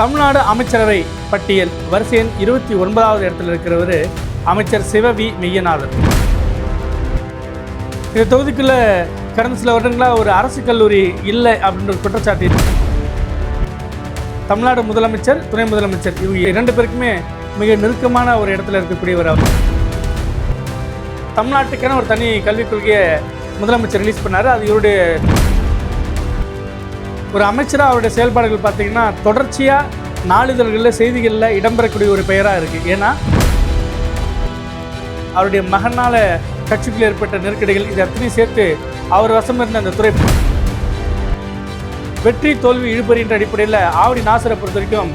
தமிழ்நாடு அமைச்சரவை பட்டியல் வரிசை எண் இருபத்தி ஒன்பதாவது இடத்துல இருக்கிறவர் அமைச்சர் சிவவி மெய்யநாதன். இந்த தொகுதிக்குள்ள கடந்த சில வருடங்களாக ஒரு அரசு கல்லூரி இல்லை அப்படின்ற ஒரு குற்றச்சாட்டு தமிழ்நாடு முதலமைச்சர் துணை முதலமைச்சர் இவங்க இரண்டு பேருக்குமே மிக நெருக்கமான ஒரு இடத்துல இருக்கக்கூடியவர் அவர். தமிழ்நாட்டுக்கான ஒரு தனி கல்விக் கொள்கையை முதலமைச்சர் ரிலீஸ் பண்ணார். அது இவருடைய ஒரு அமைச்சராக அவருடைய செயல்பாடுகள் பார்த்தீங்கன்னா தொடர்ச்சியாக நாளிதழ்களில் செய்திகளில் இடம்பெறக்கூடிய ஒரு பெயராக இருக்குது ஏன்னா அவருடைய மகனால் கட்சிக்குள் ஏற்பட்ட நெருக்கடிகள் இது அத்தனையும் சேர்த்து அவர் வசம் இருந்த அந்த துறை வெற்றி தோல்வி இழுபறின்ற அடிப்படையில் ஆவடி நாசரை பொறுத்த வரைக்கும்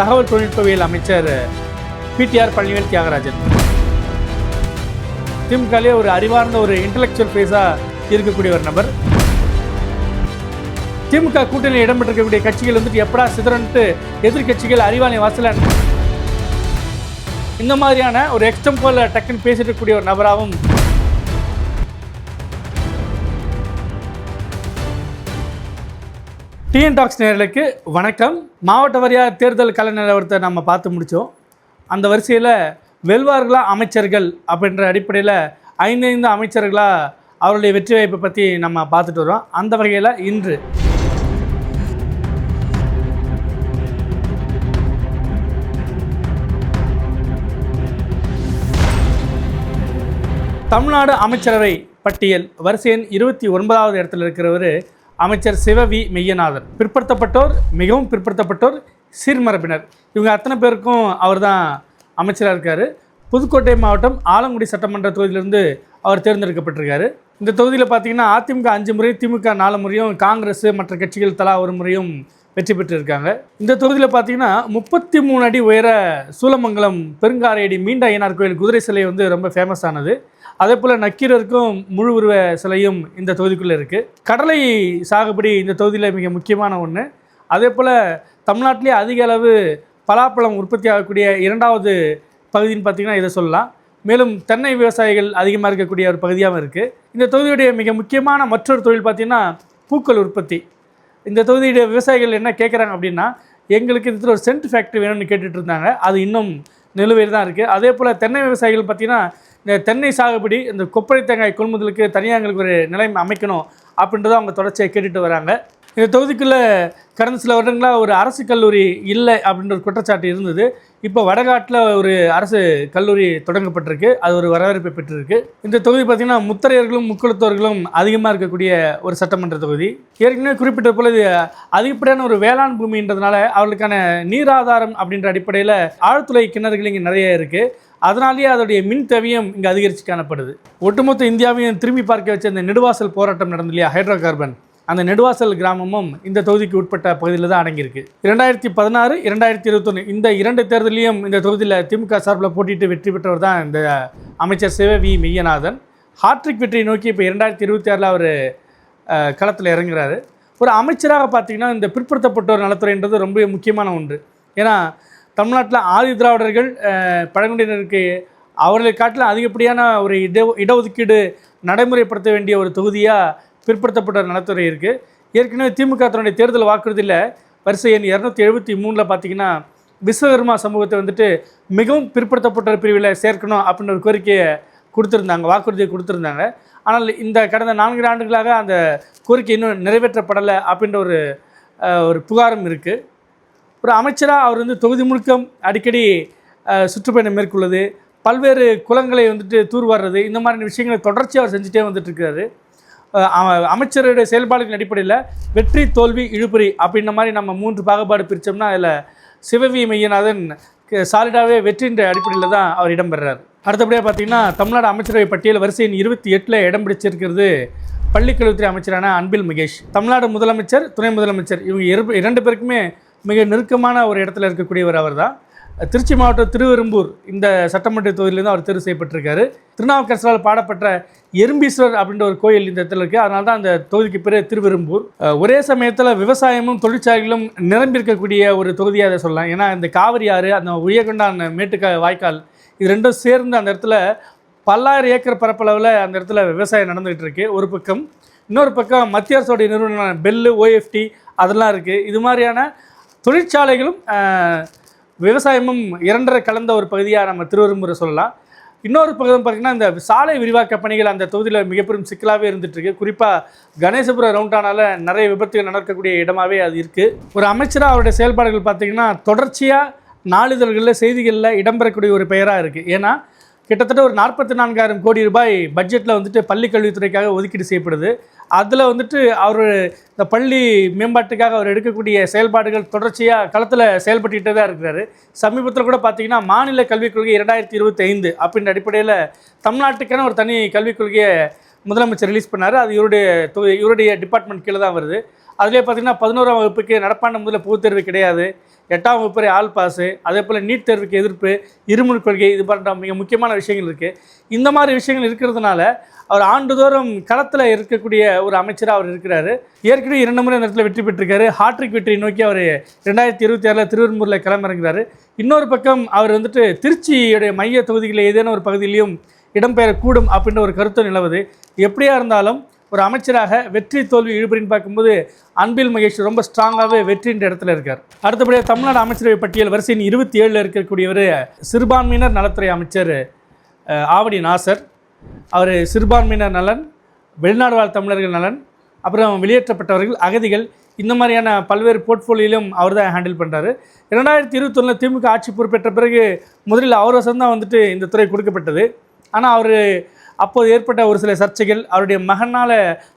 தகவல் தொழில்நுட்பவியல் அமைச்சர் பிடிஆர் பழனிவேல் தியாகராஜன். திமுகலே ஒரு அறிவார்ந்த ஒரு இன்டலெக்சுவல் ஃபேஸாக இருக்கக்கூடிய ஒரு நபர். திமுக கூட்டணியில் இடம்பெற்றிருக்கக்கூடிய கட்சிகள் வந்துட்டு எப்படா சிதறன்ட்டு எதிர்க்கட்சிகள் அறிவாலய வாசல இந்த மாதிரியான ஒரு எக்ஸ்டம்போல டக்குன்னு பேசிட்டு இருக்கக்கூடிய ஒரு நபராகவும் டிஎன் டாக்ஸ் நேர்களுக்கு வணக்கம். மாவட்ட வாரியாக தேர்தல் கல நிலவரத்தை நம்ம பார்த்து முடித்தோம். அந்த வரிசையில் வெல்வார்களா அமைச்சர்கள் அப்படின்ற அடிப்படையில் ஐந்து ஐந்து அமைச்சர்களாக அவருடைய வெற்றி வாய்ப்பை பற்றி நம்ம பார்த்துட்டு வரோம். அந்த வகையில் இன்று தமிழ்நாடு அமைச்சரவை பட்டியல் வரிசை எண் இருபத்தி ஒன்பதாவது இடத்துல இருக்கிறவர் அமைச்சர் சிவவி மெய்யநாதன் பிற்படுத்தப்பட்டோர் மிகவும் பிற்படுத்தப்பட்டோர் சீர்மரபினர். இவங்க அத்தனை பேருக்கும் அவர் தான் அமைச்சராக இருக்கார். புதுக்கோட்டை மாவட்டம் ஆலங்குடி சட்டமன்ற தொகுதியிலிருந்து அவர் தேர்ந்தெடுக்கப்பட்டிருக்காரு. இந்த தொகுதியில் பார்த்திங்கன்னா அதிமுக அஞ்சு முறை திமுக நாலு முறையும் காங்கிரஸ் மற்ற கட்சிகள் தலா ஒரு முறையும் வெற்றி பெற்றிருக்காங்க. இந்த தொகுதியில் பார்த்தீங்கன்னா முப்பத்தி மூணு அடி உயர சூலமங்கலம் பெருங்காரையடி மீண்ட ஐயனார் கோயில் குதிரை சிலை வந்து ரொம்ப ஃபேமஸ் ஆனது. அதே போல் நக்கீரருக்கும் முழு உருவ சிலையும் இந்த தொகுதிக்குள்ளே இருக்குது கடலை சாகுபடி இந்த தொகுதியில் மிக முக்கியமான ஒன்று அதே போல் தமிழ்நாட்டிலே அதிக அளவு பலாப்பழம் உற்பத்தி ஆகக்கூடிய இரண்டாவது பகுதின்னு பார்த்திங்கன்னா இதை சொல்லலாம். மேலும் தென்னை விவசாயிகள் அதிகமாக இருக்கக்கூடிய ஒரு பகுதியாகவும் இருக்குது இந்த தொகுதியுடைய மிக முக்கியமான மற்றொரு தொழில் பார்த்திங்கன்னா பூக்கள் உற்பத்தி. இந்த தொகுதியுடைய விவசாயிகள் என்ன கேட்குறாங்க அப்படின்னா எங்களுக்கு இதில் ஒரு சென்ட் ஃபேக்ட்ரி வேணும்னு கேட்டுட்ருந்தாங்க அது இன்னும் நிலுவையில் தான் இருக்குது அதே போல் தென்னை விவசாயிகள் பார்த்திங்கன்னா இந்த தென்னை சாகுபடி இந்த கொப்பரை தேங்காய் கொள்முதலுக்கு தனியாக எங்களுக்கு ஒரு நிலைமை அமைக்கணும் அப்படின்றத அவங்க தொடர்ச்சியாக கேட்டுட்டு வராங்க. இந்த தொகுதிக்குள்ளே கடந்த சில வருடங்களாக ஒரு அரசு கல்லூரி இல்லை அப்படின்ற ஒரு குற்றச்சாட்டு இருந்தது. இப்போ வடகாட்டில் ஒரு அரசு கல்லூரி தொடங்கப்பட்டிருக்கு. அது ஒரு வரவேற்பை பெற்றிருக்கு. இந்த தொகுதி பார்த்திங்கன்னா முத்தரையர்களும் முக்குளத்தோர்களும் அதிகமாக இருக்கக்கூடிய ஒரு சட்டமன்ற தொகுதி. ஏற்கனவே குறிப்பிட்ட போல இது அதிகப்படியான ஒரு வேளாண் பூமின்றதுனால அவர்களுக்கான நீராதாரம் அப்படின்ற அடிப்படையில் ஆழ்துளை கிணறுகள் இங்கே நிறைய இருக்குது அதனாலேயே அதோடைய மின் தேவையும் இங்கே அதிகரித்து காணப்படுது. ஒட்டுமொத்த இந்தியாவையும் திரும்பி பார்க்க வச்ச இந்த நெடுவாசல் போராட்டம் நடந்து இல்லையா? ஹைட்ரோ கார்பன் அந்த நெடுவாசல் கிராமமும் இந்த தொகுதிக்கு உட்பட்ட பகுதியில் தான் அடங்கியிருக்கு. இரண்டாயிரத்தி பதினாறு இரண்டாயிரத்தி இருபத்தொன்று இந்த இரண்டு தேர்தலையும் இந்த தொகுதியில் திமுக சார்பில் போட்டிட்டு வெற்றி பெற்றவர் தான் இந்த அமைச்சர் சிவ வி மெய்யநாதன். ஹாட்ரிக் வெற்றியை நோக்கி இப்போ இரண்டாயிரத்தி இருபத்தி ஆறில் அவர் களத்தில் இறங்குறாரு. ஒரு அமைச்சராக பார்த்தீங்கன்னா இந்த பிற்படுத்தப்பட்டோர் நலத்துறைன்றது ரொம்ப முக்கியமான ஒன்று. ஏன்னா தமிழ்நாட்டில் ஆதி திராவிடர்கள் பழங்குடியினருக்கு அவர்களை காட்டிலும் அதிகப்படியான ஒரு இட இடஒதுக்கீடு நடைமுறைப்படுத்த வேண்டிய ஒரு தொகுதியாக பிற்படுத்தப்பட்ட நலத்துறை இருக்குது ஏற்கனவே திமுக தன்னுடைய தேர்தல் வாக்குறுதியில் வரிசை எண் இரநூத்தி எழுபத்தி மூணில் பார்த்தீங்கன்னா விஸ்வகர்மா சமூகத்தை வந்துட்டு மிகவும் பிற்படுத்தப்பட்ட பிரிவில் சேர்க்கணும் அப்படின்ற ஒரு கோரிக்கையை கொடுத்துருந்தாங்க வாக்குறுதியை கொடுத்துருந்தாங்க. ஆனால் இந்த கடந்த நான்கு ஆண்டுகளாக அந்த கோரிக்கை இன்னும் நிறைவேற்றப்படலை அப்படின்ற ஒரு ஒரு புகாரும் இருக்குது ஒரு அமைச்சராக அவர் வந்து தொகுதி முழுக்கம் அடிக்கடி சுற்றுப்பயணம் மேற்கொள்வது பல்வேறு குளங்களை வந்துட்டு தூர்வாடுறது இந்த மாதிரியான விஷயங்களை தொடர்ச்சியாக அவர் செஞ்சுட்டே வந்துட்டுருக்கிறாரு. அமைச்சருடைய செயல்பாடுகளின் அடிப்படையில் வெற்றி தோல்வி இழுபறி அப்படின்ற மாதிரி நம்ம மூன்று பாகுபாடு பிரித்தோம்னா அதில் சிவவி மையநாதன் சாலிடாகவே வெற்றின்ற அடிப்படையில் தான் அவர் இடம்பெறார் அடுத்தபடியாக பார்த்தீங்கன்னா தமிழ்நாடு அமைச்சரவை பட்டியல் வரிசையின் இருபத்தி எட்டில் இடம் பிடிச்சிருக்கிறது பள்ளிக்கல்வித்துறை அமைச்சரான அன்பில் மகேஷ். தமிழ்நாடு முதலமைச்சர் துணை முதலமைச்சர் இவங்க இரு- இரண்டு பேருக்குமே மிக நெருக்கமான ஒரு இடத்துல இருக்கக்கூடியவர் அவர் தான் திருச்சி மாவட்டம் திருவெரும்பூர் இந்த சட்டமன்ற தொகுதியிலேருந்து அவர் தேர்வு செய்யப்பட்டிருக்காரு. திருநாவுக்கரசரால் பாடப்பட்ட எறும்பீஸ்வரர் அப்படின்ற ஒரு கோயில் இந்த இடத்துல இருக்குது அதனால தான் அந்த தொகுதிக்கு பேர் திருவெரும்பூர் ஒரே சமயத்தில் விவசாயமும் தொழிற்சாலைகளும் நிரம்பியிருக்கக்கூடிய ஒரு தொகுதியாக அதை சொல்லலாம். ஏன்னா இந்த காவிரி ஆறு அந்த உயர்கொண்டான் மேட்டுக்கா வாய்க்கால் இது ரெண்டும் சேர்ந்து அந்த இடத்துல பல்லாயிரம் ஏக்கர் பரப்பளவில் அந்த இடத்துல விவசாயம் நடந்துகிட்டு இருக்கு. ஒரு பக்கம் இன்னொரு பக்கம் மத்திய அரசோடைய நிறுவனமான பெல்லு ஓஎஃப்டி அதெல்லாம் இருக்குது இது மாதிரியான தொழிற்சாலைகளும் விவசாயமும் இரண்டரை கலந்த ஒரு பகுதியாக நம்ம திருவரும்புரை சொல்லலாம். இன்னொரு பகுதி பார்த்திங்கன்னா இந்த சாலை விரிவாக்க பணிகள் அந்த தொகுதியில் மிகப்பெரும் சிக்கலாகவே இருந்துகிட்ருக்கு குறிப்பாக கணேசபுரம் ரவுண்டானால் நிறைய விபத்துகள் நடக்கக்கூடிய இடமாவே அது இருக்குது ஒரு அமைச்சராக அவருடைய செயல்பாடுகள் பார்த்திங்கன்னா தொடர்ச்சியாக நாளிதழ்களில் செய்திகளில் இடம்பெறக்கூடிய ஒரு பெயராக இருக்குது ஏன்னா கிட்டத்தட்ட ஒரு நாற்பத்தி நான்காயிரம் கோடி ரூபாய் பட்ஜெட்டில் வந்துட்டு பள்ளி கல்வித்துறைக்காக ஒதுக்கீடு செய்யப்படுது. அதில் வந்துட்டு அவர் இந்த பள்ளி மேம்பாட்டுக்காக அவர் எடுக்கக்கூடிய செயல்பாடுகள் தொடர்ச்சியாக களத்தில் செயல்பட்டுக்கிட்டே தான் இருக்கிறாரு. சமீபத்தில் கூட பார்த்தீங்கன்னா மாநில கல்விக் கொள்கை இரண்டாயிரத்தி இருபத்தி ஐந்து அப்படின்ற அடிப்படையில் தமிழ்நாட்டுக்கான ஒரு தனி கல்விக் கொள்கையை முதலமைச்சர் ரிலீஸ் பண்ணார். அது இவருடைய இவருடைய டிபார்ட்மெண்ட் கீழே தான் வருது. அதிலே பார்த்தீங்கன்னா பதினோராம் வகுப்புக்கு நடப்பாண்டு முதல்ல பொதுத் தேர்வு கிடையாது. எட்டாம் வகுப்பு வரை ஆல் பாஸு அதே போல் நீட் தேர்வுக்கு எதிர்ப்பு இருமுன் கொள்கை இது போன்ற மிக முக்கியமான விஷயங்கள் இருக்குது இந்த மாதிரி விஷயங்கள் இருக்கிறதுனால அவர் ஆண்டுதோறும் களத்தில் இருக்கக்கூடிய ஒரு அமைச்சராக அவர் இருக்கிறார். ஏற்கனவே இரண்டு முறை நேரத்தில் வெற்றி பெற்றிருக்காரு. ஹாட்ரிக் வெற்றி நோக்கி அவர் ரெண்டாயிரத்தி இருபத்தி ஆறில் திருவெரும்பூரில் களமிறங்குறாரு. இன்னொரு பக்கம் அவர் வந்துட்டு திருச்சியுடைய மைய தொகுதிகளில் ஏதேனும் ஒரு பகுதியிலையும் இடம்பெயரக்கூடும் அப்படின்ற ஒரு கருத்து நிலவுது. எப்படியா இருந்தாலும் ஒரு அமைச்சராக வெற்றி தோல்வி இழுபறின்னு பார்க்கும்போது அன்பில் மகேஷ் ரொம்ப ஸ்ட்ராங்காகவே வெற்றின்ற இடத்துல இருக்கார். அடுத்தபடியாக தமிழ்நாடு அமைச்சரவை பட்டியல் வரிசையின் இருபத்தி ஏழில் இருக்கக்கூடியவர் சிறுபான்மையினர் நலத்துறை அமைச்சர் ஆவடி நாசர் அவர் சிறுபான்மையினர் நலன் வெளிநாடு வாழ் தமிழர்கள் நலன் அப்புறம் வெளியேற்றப்பட்டவர்கள் அகதிகள் இந்த மாதிரியான பல்வேறு போர்ட்ஃபோலியிலும் அவர் தான் ஹேண்டில் பண்ணுறாரு இரண்டாயிரத்தி இருபத்தொன்னில் திமுக ஆட்சி பொறுப்பேற்ற பிறகு முதலில் அவர் வசம் வந்துட்டு இந்த துறை கொடுக்கப்பட்டது. ஆனால் அவர் அப்போது ஏற்பட்ட ஒரு சில சர்ச்சைகள் அவருடைய மகனால்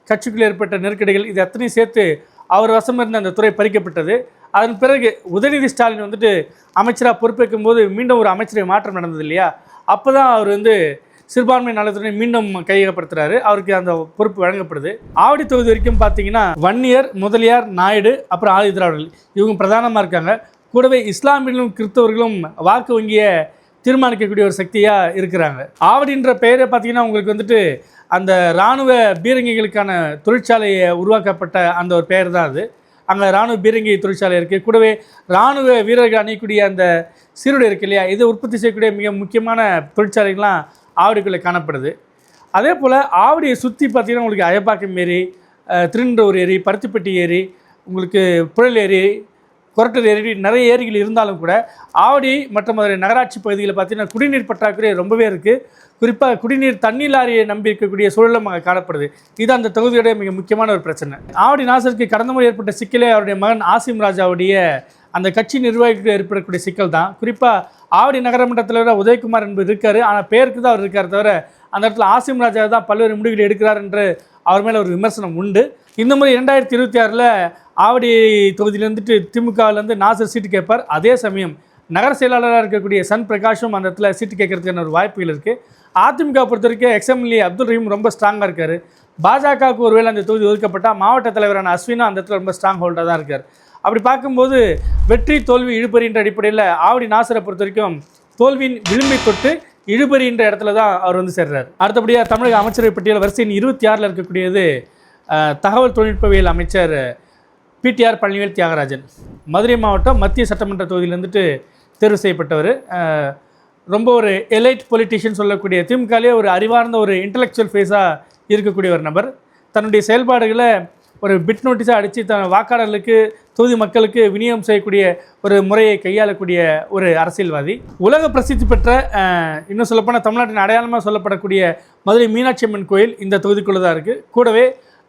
கட்சிக்குள் ஏற்பட்ட நெருக்கடிகள் இது அத்தனையும் சேர்த்து அவர் வசம் இருந்த அந்த துறை பறிக்கப்பட்டது. அதன் பிறகு உதயநிதி ஸ்டாலின் வந்துட்டு அமைச்சராக பொறுப்பேற்கும் போது மீண்டும் ஒரு அமைச்சரை மாற்றம் நடந்தது இல்லையா அப்போ தான் அவர் வந்து சிறுபான்மை நலத்துறை மீண்டும் கையகப்படுத்துறாரு. அவருக்கு அந்த பொறுப்பு வழங்கப்படுது. ஆவடி தொகுதி வரைக்கும் பார்த்தீங்கன்னா வன்னியர் முதலியார் நாயுடு அப்புறம் ஆதி திராவிடர்கள் இவங்க பிரதானமாக இருக்காங்க. கூடவே இஸ்லாமியர்களும் கிறிஸ்தவர்களும் வாக்கு வங்கிய தீர்மானிக்கக்கூடிய ஒரு சக்தியாக இருக்கிறாங்க. ஆவடின்ற பெயரை பார்த்தீங்கன்னா உங்களுக்கு வந்துட்டு அந்த இராணுவ பீரங்கிகளுக்கான தொழிற்சாலையை உருவாக்கப்பட்ட அந்த ஒரு பெயர் தான் அது. அங்கே இராணுவ பீரங்கி தொழிற்சாலை இருக்குது கூடவே இராணுவ வீரர்கள் அணியக்கூடிய அந்த சீருடை இருக்கு இல்லையா? இதை உற்பத்தி செய்யக்கூடிய மிக முக்கியமான தொழிற்சாலைகள்லாம் ஆவடிக்குள்ளே காணப்படுது. அதே போல் ஆவடியை சுற்றி பார்த்தீங்கன்னா உங்களுக்கு அயப்பாக்கம் ஏரி அஹ், ஏரி பருத்திப்பட்டி ஏரி உங்களுக்கு புழல் ஏரி கொரட்டூர் ஏரி நிறைய ஏரிகள் இருந்தாலும் கூட ஆவடி மற்றும் அதனுடைய நகராட்சி பகுதிகளில் பார்த்தீங்கன்னா குடிநீர் பற்றாக்குறை ரொம்பவே இருக்குது குறிப்பாக குடிநீர் தண்ணி லாரியை நம்பி இருக்கக்கூடிய சூழலும் அங்கே காணப்படுது. இது அந்த தொகுதியுடைய மிக முக்கியமான ஒரு பிரச்சனை. ஆவடி நாசருக்கு கடந்த முறை ஏற்பட்ட சிக்கலே அவருடைய மகன் ஆசிம் ராஜாவுடைய அந்த கட்சி நிர்வாகிகள் ஏற்படக்கூடிய சிக்கல் தான். குறிப்பாக ஆவடி நகரமன்ற தலைவர் உதயகுமார் என்பது இருக்கார். ஆனால் பேருக்கு தான் அவர் இருக்கார் தவிர அந்த இடத்துல ஆசிம் ராஜா தான் பல்வேறு முடிவுகள் எடுக்கிறார் என்று அவர் மேலே ஒரு விமர்சனம் உண்டு. இந்த முறை இரண்டாயிரத்தி இருபத்தி ஆறில் ஆவடி தொகுதியிலேருந்துட்டு திமுகவிலேருந்து நாசர் சீட்டு கேட்பார். அதே சமயம் நகர செயலாளராக இருக்கக்கூடிய சன் பிரகாஷும் அந்த இடத்துல சீட்டு கேட்கறதுக்கான ஒரு வாய்ப்புகள் இருக்குது அதிமுக பொறுத்த வரைக்கும் எக்ஸ்எம்எல்ஏ அப்துல் ரஹீம் ரொம்ப ஸ்ட்ராங்காக இருக்கார். பாஜகவுக்கு ஒருவேளை அந்த தொகுதி ஒதுக்கப்பட்டால் மாவட்ட தலைவரான அஸ்வினும் அந்த இடத்துல ரொம்ப ஸ்ட்ராங் ஹோல்டாக தான் இருக்கார். அப்படி பார்க்கும்போது வெற்றி தோல்வி இழுபறின்ற அடிப்படையில் ஆவடி நாசரை பொறுத்த வரைக்கும் தோல்வியின் விளிம்பை தொட்டு இழுபறின்ற இடத்துல தான் அவர் வந்து சேர்றார். அடுத்தபடியாக தமிழக அமைச்சரவை பட்டியல் வரிசையின் இருபத்தி ஆறில் இருக்கக்கூடியது தகவல் தொழில்நுட்பவியல் அமைச்சர் பிடிஆர் பழனிவேல் தியாகராஜன். மதுரை மாவட்டம் மத்திய சட்டமன்ற தொகுதியிலேருந்துட்டு தேர்வு செய்யப்பட்டவர். ரொம்ப ஒரு எலைட் பொலிட்டிஷியன் சொல்லக்கூடிய திமுகலேயே ஒரு அறிவார்ந்த ஒரு இன்டலெக்சுவல் ஃபேஸாக இருக்கக்கூடிய ஒரு நபர். தன்னுடைய செயல்பாடுகளை ஒரு பிட் நோட்டீஸாக அடித்து தன் வாக்காளர்களுக்கு தொகுதி மக்களுக்கு விநியோகம் செய்யக்கூடிய ஒரு முறையை கையாளக்கூடிய ஒரு அரசியல்வாதி. உலக பிரசித்தி பெற்ற இன்னும் சொல்லப்போனால் தமிழ்நாட்டின் அடையாளமாக சொல்லப்படக்கூடிய மதுரை மீனாட்சி அம்மன் கோயில் இந்த தொகுதிக்குள்ளே தான் இருக்குது கூடவே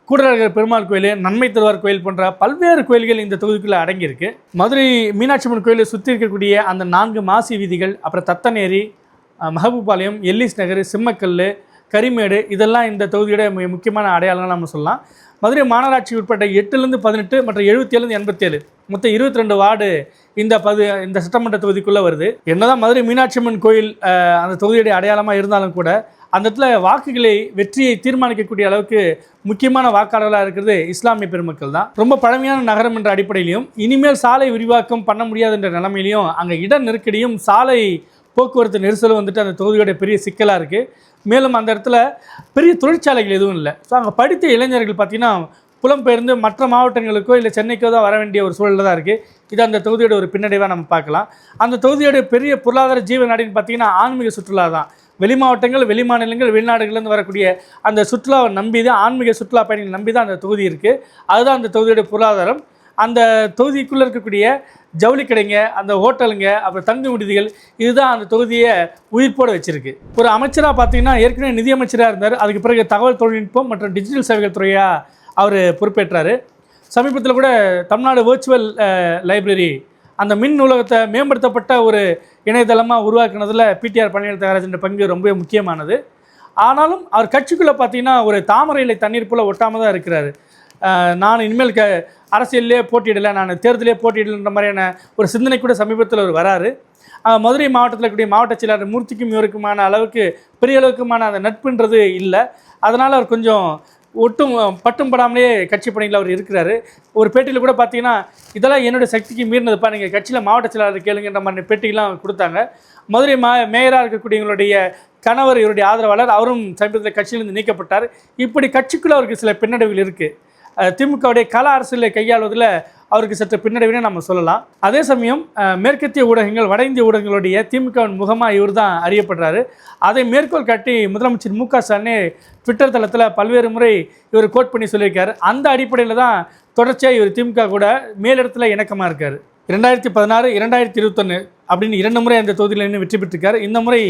கூடலழகர் பெருமாள் கோயில் நன்மை தருவார் கோயில் போன்ற பல்வேறு கோயில்கள் இந்த தொகுதிக்குள்ளே அடங்கியிருக்கு. மதுரை மீனாட்சி அம்மன் கோயிலை சுற்றி இருக்கக்கூடிய அந்த நான்கு மாசி வீதிகள் அப்புறம் தத்தநேரி மஹபூபாளையம் எல்லிஸ் நகர் சிம்மக்கல் கரிமேடு இதெல்லாம் இந்த தொகுதியோட முக்கியமான அடையாளங்கள் நம்ம சொல்லலாம். மதுரை மாநகராட்சி உட்பட்ட எட்டுலேருந்து பதினெட்டு மற்றும் எழுபத்தேழுலேருந்து எண்பத்தேழு மொத்தம் இருபத்தி ரெண்டு வார்டு இந்த பது இந்த சட்டமன்ற தொகுதிக்குள்ளே வருது. என்னதான் மதுரை மீனாட்சி அம்மன் கோயில் அந்த தொகுதியுடைய அடையாளமாக இருந்தாலும் கூட அந்த இடத்துல வாக்குகளை வெற்றியை தீர்மானிக்கக்கூடிய அளவுக்கு முக்கியமான வாக்காளர்களாக இருக்கிறது இஸ்லாமிய பெருமக்கள் தான். ரொம்ப பழமையான நகரம் என்ற அடிப்படையிலையும் இனிமேல் சாலை விரிவாக்கம் பண்ண முடியாது என்ற நிலைமையிலையும் அங்கே இட நெருக்கடியும் சாலை போக்குவரத்து நெரிசலும் வந்துட்டு அந்த தொகுதியோட பெரிய சிக்கலாக இருக்குது மேலும் அந்த இடத்துல பெரிய தொழிற்சாலைகள் எதுவும் இல்லை. ஸோ அங்கே படித்த இளைஞர்கள் பார்த்திங்கன்னா புலம்பெயர்ந்து மற்ற மாவட்டங்களுக்கோ இல்லை சென்னைக்கோ தான் வர வேண்டிய ஒரு சூழலில் தான் இருக்குது இது அந்த தொகுதியோட ஒரு பின்னடைவாக நம்ம பார்க்கலாம். அந்த தொகுதியோட பெரிய பொருளாதார ஜீவ நாடின்னு பார்த்தீங்கன்னா ஆன்மீக சுற்றுலா தான். வெளி மாவட்டங்கள் வெளி மாநிலங்கள் வெளிநாடுகள்லேருந்து வரக்கூடிய அந்த சுற்றுலாவை நம்பி தான் ஆன்மீக சுற்றுலா பயணிகள் நம்பி தான் அந்த தொகுதி இருக்குது அதுதான் அந்த தொகுதியோட பொருளாதாரம். அந்த தொகுதிக்குள்ளே இருக்கக்கூடிய ஜவுளி கடைங்க அந்த ஹோட்டலுங்க அப்புறம் தங்கு விடுதிகள் இதுதான் அந்த தொகுதியை உயிர்ப்போடு வச்சிருக்கு. ஒரு அமைச்சராக பார்த்தீங்கன்னா ஏற்கனவே நிதியமைச்சராக இருந்தார். அதுக்கு பிறகு தகவல் தொழில்நுட்பம் மற்றும் டிஜிட்டல் சேவைகள் துறையாக அவர் பொறுப்பேற்றார். சமீபத்தில் கூட தமிழ்நாடு வேர்ச்சுவல் லைப்ரரி அந்த மின் நூலகத்தை மேம்படுத்தப்பட்ட ஒரு இணையதளமாக உருவாக்குனதில் பிடிஆர் பழனிவேல் தியாகராஜன் பங்கு ரொம்ப முக்கியமானது. ஆனாலும் அவர் கட்சிக்குள்ளே பார்த்தீங்கன்னா ஒரு தாமரை தண்ணீர் போல் ஒட்டாமல் தான் இருக்கிறாரு. நான் இனிமேல் க அரசியல்லே போட்டியிடலை நான் தேர்தலே போட்டியிடலைன்ற மாதிரியான ஒரு சிந்தனை கூட சமீபத்தில் அவர் வராரு. மதுரை மாவட்டத்தில் இருக்கக்கூடிய மாவட்ட செயலாளர் மூர்த்திக்கும் இவருக்குமான அளவுக்கு பெரிய அளவுக்குமான அந்த நட்புன்றது இல்லை. அதனால் அவர் கொஞ்சம் ஒட்டும் பட்டும் படாமலே கட்சி பணியில் அவர் இருக்கிறாரு. ஒரு பேட்டியில் கூட பார்த்தீங்கன்னா இதெல்லாம் என்னுடைய சக்திக்கு மீறினதுப்பா நீங்கள் கட்சியில் மாவட்ட செயலாளர் கேளுங்கன்ற மாதிரி பேட்டிலாம் கொடுத்தாங்க. மதுரை மா மேயராக இருக்கக்கூடியவங்களுடைய கணவர் இவருடைய ஆதரவாளர் அவரும் சமீபத்தில் கட்சியிலிருந்து நீக்கப்பட்டார். இப்படி கட்சிக்குள்ளே அவருக்கு சில பின்னடைவுகள் இருக்குது திமுகவுடைய கல அரசியலை கையாளுவதில் அவருக்கு சற்று பின்னடைவினே நம்ம சொல்லலாம். அதே சமயம் மேற்கத்திய ஊடகங்கள் வட இந்திய ஊடகங்களுடைய திமுகவின் முகமாக இவர் தான் அறியப்படுறாரு. அதை மேற்கோள் காட்டி முதலமைச்சர் மு க ஸ்டாலினே ட்விட்டர் தளத்தில் பல்வேறு முறை இவர் கோட் பண்ணி சொல்லியிருக்காரு. அந்த அடிப்படையில் தான் தொடர்ச்சியாக இவர் திமுக கூட மேலிடத்தில் இணக்கமாக இருக்கார். இரண்டாயிரத்தி பதினாறு இரண்டாயிரத்தி இருபத்தொன்று அப்படின்னு இரண்டு முறை அந்த தொகுதியில் நின்று வெற்றி பெற்றிருக்காரு. இந்த முறை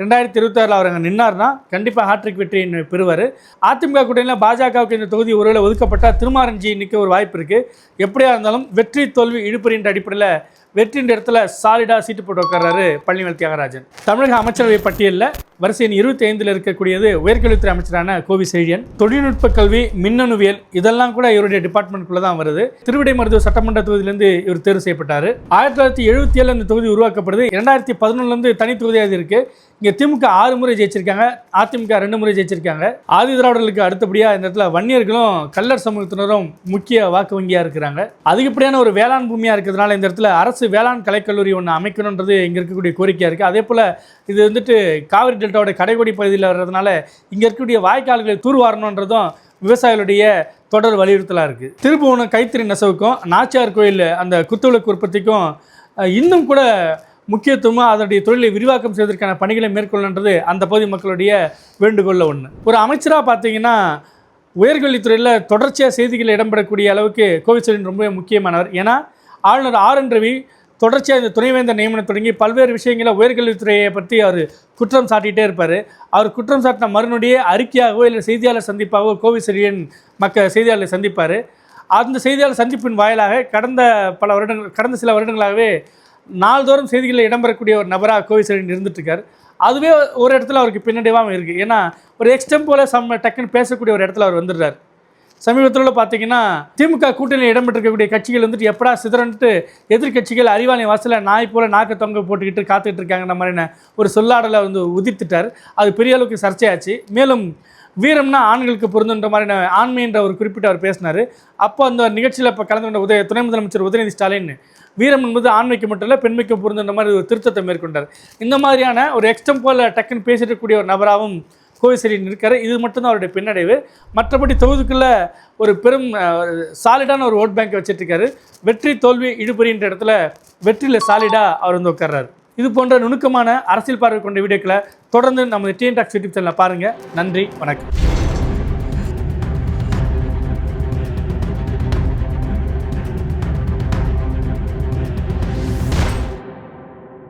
ரெண்டாயிரத்தி இருபத்தாறில் அவர் அங்கே நின்னார்னா கண்டிப்பாக ஹாட்ரிக் வெற்றி பெறுவார். அதிமுக கூட்டணியில் பாஜகவுக்கு இந்த தொகுதி ஒருவேளை ஒதுக்கப்பட்டால் திருமாரஞ்சி நிற்க ஒரு வாய்ப்பு இருக்குது எப்படியா இருந்தாலும் வெற்றி தோல்வி இழுப்பறின்ற அடிப்படையில் வெற்றின்ற இடத்துல சாலிடாக சீட்டு போட்டு உட்கார்றாரு பழனிவேல் தியாகராஜன். தமிழக அமைச்சரவை பட்டியலில் வரிசை எண் இருபத்தி ஐந்தில் இருக்கக்கூடியது உயர்கல்வித்துறை அமைச்சரான கோவி செழியன். தொழில்நுட்ப கல்வி மின்னணுவியல் இதெல்லாம் கூட இவருடைய டிபார்ட்மெண்ட்குள்ளே தான் வருது. திருவிடைமருதூர் சட்டமன்ற தொகுதியிலேருந்து இவர் தேர்வு செய்யப்பட்டார். ஆயிரத்தி தொள்ளாயிரத்தி எழுபத்தி ஏழு இந்த தொகுதி உருவாக்கப்படுது. இரண்டாயிரத்தி பதினொன்றுலேருந்து தனி தொகுதியாக இருக்குது இங்கே திமுக ஆறு முறை ஜெயிச்சிருக்காங்க. அதிமுக ரெண்டு முறை ஜெயிச்சிருக்காங்க. ஆதி திராவிடர்களுக்கு அடுத்தபடியாக இந்த இடத்துல வன்னியர்களும் கல்லர் சமூகத்தினரும் முக்கிய வாக்கு வங்கியாக இருக்கிறாங்க. அதிகப்படியான ஒரு வேளாண் பூமியாக இருக்கிறதுனால இந்த இடத்துல அரசு வேளாண் கலைக்கல்லூரி ஒன்று அமைக்கணுன்றது இங்கே இருக்கக்கூடிய கோரிக்கையாக இருக்குது அதே போல் இது வந்துட்டு காவிரி டெல்டாவோட கடைக்கோடி பகுதியில் வர்றதுனால இங்கே இருக்கக்கூடிய வாய்க்கால்களை தூர்வாரணுன்றதும் விவசாயிகளுடைய தொடர் வலியுறுத்தலாக இருக்குது திருப்புவனம் கைத்தறி நெசவுக்கும் நாச்சியார் கோயில் அந்த குத்துவிளக்கு உற்பத்திக்கும் இன்னும் கூட முக்கியத்துவமாக அதனுடைய தொழிலை விரிவாக்கம் செய்வதற்கான பணிகளை மேற்கொள்ளன்றது அந்த பகுதி மக்களுடைய வேண்டுகோளில் ஒன்று ஒரு அமைச்சராக பார்த்தீங்கன்னா உயர்கல்வித்துறையில் தொடர்ச்சியாக செய்திகள் இடம்பெறக்கூடிய அளவுக்கு கோவிச்செல்வன் ரொம்பவே முக்கியமானவர். ஏன்னா ஆளுநர் ஆர் என் ரவி தொடர்ச்சியாக இந்த துணைவேந்தர் நியமனம் தொடங்கி பல்வேறு விஷயங்களை உயர்கல்வித்துறையை பற்றி அவர் குற்றம் சாட்டிகிட்டே இருப்பார். அவர் குற்றம் சாட்டின மறுநொடியே அறிக்கையாகவோ இல்லை செய்தியாளர் சந்திப்பாகவோ கோவிச்செல்வன் மக்க செய்தியாளரை சந்திப்பார். அந்த செய்தியாளர் சந்திப்பின் வாயிலாக கடந்த பல வருடங்கள் கடந்த சில வருடங்களாகவே நாள்தோறும் செய்திகளில் இடம்பெறக்கூடிய ஒரு நபராக கோவிச்செழியன் இருந்துட்டுருக்கார். அதுவே ஒரு இடத்துல அவருக்கு பின்னடைவாகவும் இருக்குது ஏன்னா ஒரு எக்ஸ்டெம்போல சம்ம டக்குன்னு பேசக்கூடிய ஒரு இடத்துல அவர் வந்துடுறார். சமீபத்தில் பார்த்தீங்கன்னா திமுக கூட்டணியில் இடம்பெற்றிருக்கக்கூடிய கட்சிகள் வந்துட்டு எப்படா சிதறன்ட்டு எதிர்க்கட்சிகள் அறிவாளி வாசலில் நாய் போல நாக்க தொங்க போட்டுக்கிட்டு காத்துக்கிட்டு இருக்காங்கன்ற மாதிரியான ஒரு சொல்லாடலை வந்து உதிர்த்துட்டார் அது பெரிய அளவுக்கு சர்ச்சையாச்சு. மேலும் வீரம்னா ஆண்களுக்கு பொருந்துன்ற மாதிரி ஆண்மைன்ற ஒரு குறிப்பிட்ட அவர் பேசினார். அப்போ அந்த நிகழ்ச்சியில் இப்போ கலந்து கொண்ட உதய துணை முதலமைச்சர் உதயநிதி ஸ்டாலின் வீரம் என்பது ஆண்மைக்கு மட்டும் இல்லை பெண்மைக்கு பொருந்துன்ற மாதிரி ஒரு திருத்தத்தை மேற்கொண்டார். இந்த மாதிரியான ஒரு எக்ஸ்டம்போல டக்குன்னு பேசிட்டு ஒரு நபராகவும் கோவிசெலியன் இருக்கார். இது மட்டும்தான் அவருடைய பின்னடைவு. மற்றபடி தொகுதிக்குள்ளே ஒரு பெரும் சாலிடான ஒரு ஓட் பேங்க் வச்சுட்டு இருக்காரு. வெற்றி தோல்வி இழுபறின்ற இடத்துல வெற்றியில் சாலிடாக அவர் வந்து உட்கார்றாரு. இது போன்ற நுணுக்கமான அரசியல் பார்வை கொண்ட வீடியோக்களை தொடர்ந்து நம்ம டிஎன் டாக்ஸ் யூடியூப் சேனலில் பாருங்கள் நன்றி வணக்கம்.